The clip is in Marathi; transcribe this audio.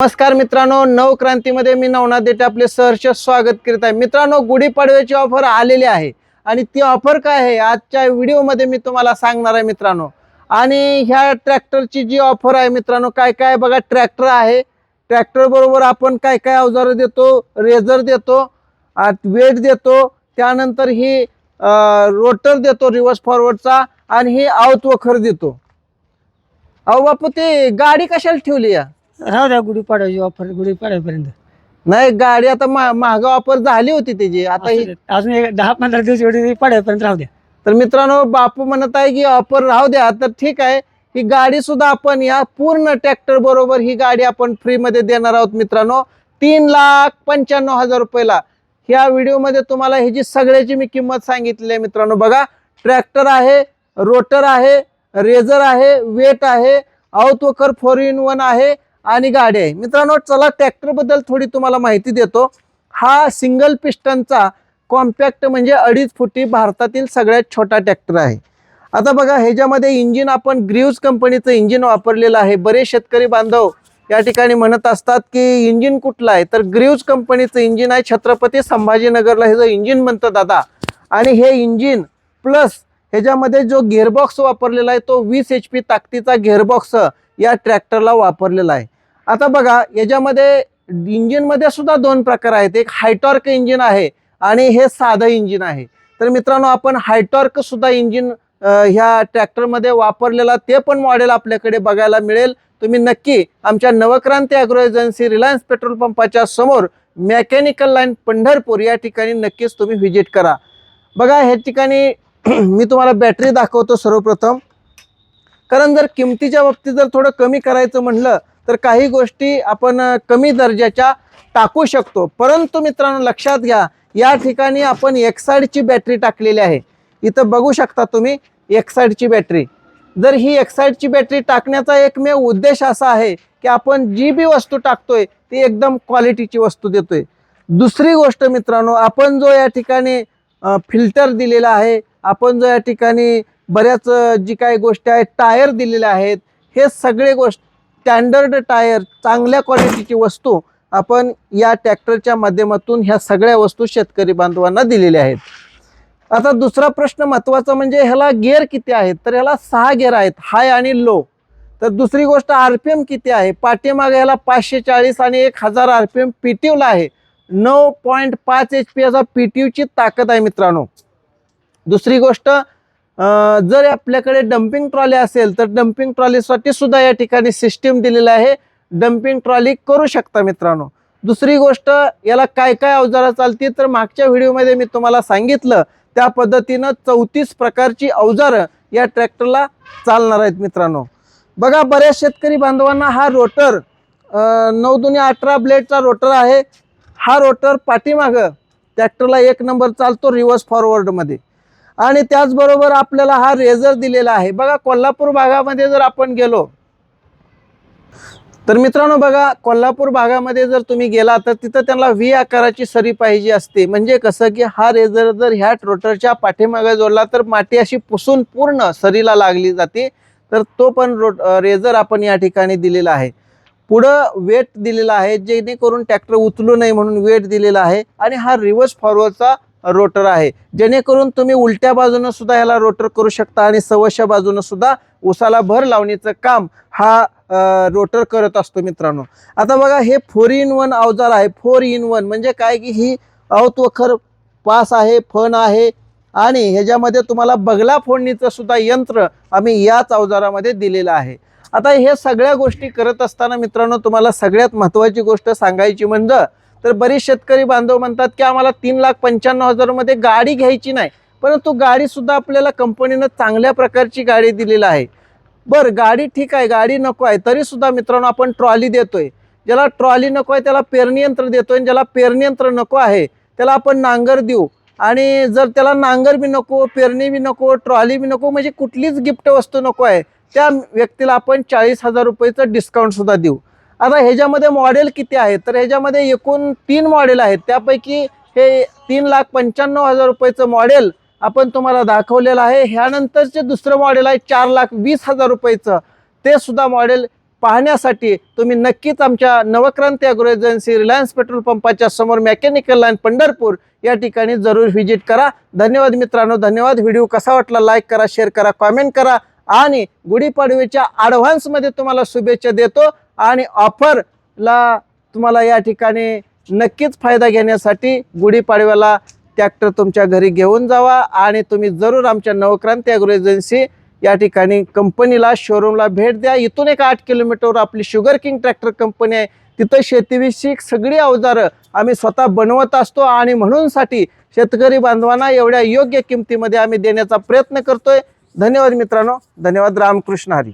नमस्कार मित्रांनो नवक्रांतीमध्ये मी नवनाथ देठे आपले सहर्ष स्वागत करीत आहे. मित्रांनो गुढीपाडव्याची ऑफर आलेली आहे. आणि ती ऑफर काय आहे? आजच्या व्हिडिओमध्ये मी तुम्हाला सांगणार आहे मित्रांनो. आणि ह्या ट्रॅक्टरची जी ऑफर आहे मित्रांनो काय काय बघा ट्रॅक्टर आहे. ट्रॅक्टर बरोबर आपण काय काय अवजारं देतो? रेझर देतो वेट देतो त्यानंतर ही रोटर देतो रिव्हर्स फॉरवर्डचा आणि ही आऊत वखर देतो. अहो बापू ते गाडी कशाला ठेवली या? राहू द्या गुढीपाडव्याची ऑफर गुढीपाडव्यापर्यंत नाही गाडी आता मा- महाग ऑफर झाली होती त्याची. आता ही असू. अजून एक दहा पंधरा दिवस एवढी पाडव्यापर्यंत राहू द्या. तर मित्रांनो बापू म्हणत आहे की ऑफर राहू द्या तर ठीक आहे. ही गाडी सुद्धा आपण या पूर्ण ट्रॅक्टर बरोबर ही गाडी आपण फ्री मध्ये देणार आहोत मित्रांनो. तीन लाख पंच्याण्णव हजार रुपयाला. ह्या व्हिडिओमध्ये तुम्हाला ह्याची सगळ्याची मी किंमत सांगितलेली आहे मित्रांनो बघा. ट्रॅक्टर आहे रोटर आहे रेझर आहे वेट आहे आउट वकर फोर इन वन आहे. आणि गाडी आहे. मित्रांनो चला ट्रॅक्टरबद्दल थोडी तुम्हाला माहिती देतो. हा सिंगल पिस्टनचा कॉम्पॅक्ट म्हणजे अडीच फुटी भारतातील सगळ्यात छोटा ट्रॅक्टर आहे. आता बघा ह्याच्यामध्ये इंजिन आपण ग्रीव्ज कंपनीचं इंजिन वापरलेलं आहे. बरेच शेतकरी बांधव या ठिकाणी म्हणत असतात की इंजिन कुठलं आहे? तर ग्रीव्ज कंपनीचं इंजिन आहे छत्रपती संभाजीनगरला. हे जो इंजिन म्हणतं दादा. आणि हे इंजिन प्लस ह्याच्यामध्ये जो गेअरबॉक्स वापरलेला आहे तो वीस एच पी ताकदीचा गेअरबॉक्स या ट्रॅक्टरला वापरलेला आहे. आता बघा याच्यामध्ये इंजिनमध्ये सुद्धा दोन प्रकार आहेत. एक हायटॉर्क इंजिन आहे आणि हे साधं इंजिन आहे. तर मित्रांनो आपण हायटॉर्क सुद्धा इंजिन ह्या ट्रॅक्टरमध्ये वापरलेला ते पण मॉडेल आपल्याकडे बघायला मिळेल. तुम्ही नक्की आमच्या Navkranti agro agency Reliance petrol पंपाच्या समोर मेकॅनिकल लाईन पंढरपूर या ठिकाणी नक्कीच तुम्ही व्हिजिट करा. बघा ह्या ठिकाणी मी तुम्हाला बॅटरी दाखवतो सर्वप्रथम. कारण जर किमतीच्या बाबतीत जर थोडं कमी करायचं म्हणलं तर काही गोष्टी आपण कमी दर्जाच्या टाकू शकतो. परंतु मित्रांनो लक्षात घ्या या ठिकाणी आपण एक्साईडची बॅटरी टाकलेली आहे. इथं बघू शकता तुम्ही एक्साईडची बॅटरी. जर ही एक्साईडची बॅटरी टाकण्याचा एकमेव उद्देश असा आहे की आपण जी बी वस्तू टाकतोय ती एकदम क्वालिटीची वस्तू देतोय. दुसरी गोष्ट मित्रांनो आपण जो या ठिकाणी फिल्टर दिलेला आहे आपण जो या ठिकाणी बऱ्याच जी काही गोष्टी आहेत टायर दिलेल्या आहेत हे सगळे गोष्ट स्टँडर्ड टायर चांगल्या क्वालिटीची वस्तू आपण या ट्रॅक्टरच्या माध्यमातून ह्या सगळ्या वस्तू शेतकरी बांधवांना दिलेल्या आहेत. आता दुसरा प्रश्न महत्त्वाचा म्हणजे ह्याला गिअर किती आहेत? तर ह्याला सहा गिअर आहेत हाय आणि लो तर दुसरी गोष्ट आर पी एम किती आहे? पाठीमागे ह्याला पाचशे चाळीस आणि एक हजार R P M P T यूला आहे. नऊ पॉईंट पाच एच पी याचा पी टी यूची ताकद आहे मित्रांनो. दुसरी गोष्ट जर आपल्याकडे डम्पिंग ट्रॉली असेल तर डम्पिंग ट्रॉलीसाठी सुद्धा या ठिकाणी सिस्टीम दिलेलं आहे. डम्पिंग ट्रॉली करू शकता मित्रांनो. दुसरी गोष्ट याला काय काय अवजारं चालतील तर मागच्या व्हिडिओमध्ये मी तुम्हाला सांगितलं त्या पद्धतीनं चौतीस प्रकारची अवजारं या ट्रॅक्टरला चालणार आहेत मित्रांनो. बघा बऱ्याच शेतकरी बांधवांना हा रोटर नऊ दुनी अठरा ब्लेडचा रोटर आहे. हा रोटर पाठीमागं ट्रॅक्टरला एक नंबर चालतो रिव्हर्स फॉरवर्डमध्ये आणि त्याचबरोबर आपल्याला हा रेझर दिलेला आहे. बघा कोल्हापूर भागामध्ये जर आपण गेलो तर मित्रांनो बघा कोल्हापूर भागामध्ये जर तुम्ही गेला तर तिथं त्यांना व्ही आकाराची सरी पाहिजे असते. म्हणजे कसं की हा रेझर जर ह्या रोटरच्या पाठीमागे जोडला तर माती अशी पुसून पूर्ण सरीला लागली जाते. तर तो पण रोट रेझर आपण या ठिकाणी दिलेला आहे. पुढं वेट दिलेला आहे जेणेकरून ट्रॅक्टर उचलू नये म्हणून वेट दिलेला आहे. आणि हा रिव्हर्स फॉरवर्डचा रोटर आहे. जेणेकरून तुम्ही उलट्या बाजूनं सुद्धा ह्याला रोटर करू शकता आणि सवश्य बाजूनं सुद्धा उसाला भर लावण्याचं काम हा रोटर करत असतो मित्रांनो. आता बघा हे फोर इन वन अवजार आहे. फोर इन वन म्हणजे काय की ही अवतवखर पास आहे फण आहे आणि ह्याच्यामध्ये तुम्हाला बगला फोडणीचं सुद्धा यंत्र आम्ही याच अवजारामध्ये दिलेलं आहे. आता हे सगळ्या गोष्टी करत असताना मित्रांनो तुम्हाला सगळ्यात महत्त्वाची गोष्ट सांगायची म्हणजे तर बरेच शेतकरी बांधव म्हणतात की आम्हाला तीन लाख पंच्याण्णव हजारमध्ये गाडी घ्यायची नाही. परंतु गाडीसुद्धा आपल्याला कंपनीनं चांगल्या प्रकारची गाडी दिलेली आहे. बरं गाडी ठीक आहे गाडी नको आहे तरीसुद्धा मित्रांनो आपण ट्रॉली देतोय. ज्याला ट्रॉली नको आहे त्याला पेरणी यंत्र देतोय आणि ज्याला पेरणी यंत्र नको आहे त्याला आपण नांगर देऊ. आणि जर त्याला नांगर बी नको पेरणी बी नको ट्रॉली बी नको म्हणजे कुठलीच गिफ्ट वस्तू नको आहे त्या व्यक्तीला आपण चाळीस हजार रुपयेचं डिस्काउंटसुद्धा देऊ. आता ह्याच्यामध्ये मॉडेल किती आहेत? तर ह्याच्यामध्ये एकूण तीन मॉडेल आहेत. त्यापैकी हे तीन लाख पंच्याण्णव हजार रुपयेचं मॉडेल आपण तुम्हाला दाखवलेलं आहे. ह्यानंतरचे दुसरं मॉडेल आहे चार लाख वीस हजार रुपयेचं. ते सुद्धा मॉडेल पाहण्यासाठी तुम्ही नक्कीच आमच्या Navkranti agro agency Reliance petrol पंपाच्या समोर मेकॅनिकल लाईन पंढरपूर या ठिकाणी जरूर व्हिजिट करा. धन्यवाद मित्रांनो. धन्यवाद. व्हिडिओ कसा वाटला लाईक करा शेअर करा कॉमेंट करा. आणि गुढीपाडव्याच्या ॲडव्हान्समध्ये तुम्हाला शुभेच्छा देतो. आणि ऑफरला तुम्हाला या ठिकाणी नक्कीच फायदा घेण्यासाठी गुढीपाडव्याला ट्रॅक्टर तुमच्या घरी घेऊन जावा आणि तुम्ही जरूर आमच्या नवक्रांती अग्रो एजन्सी या ठिकाणी कंपनीला शोरूमला भेट द्या. इथून एक आठ किलोमीटरवर आपली शुगर किंग ट्रॅक्टर कंपनी आहे. तिथं शेतीविषयक सगळी अवजारं आम्ही स्वतः बनवत असतो आणि म्हणूनसाठी शेतकरी बांधवांना एवढ्या योग्य किमतीमध्ये आम्ही देण्याचा प्रयत्न करतोय. धन्यवाद मित्रांनो. धन्यवाद. रामकृष्ण हरी.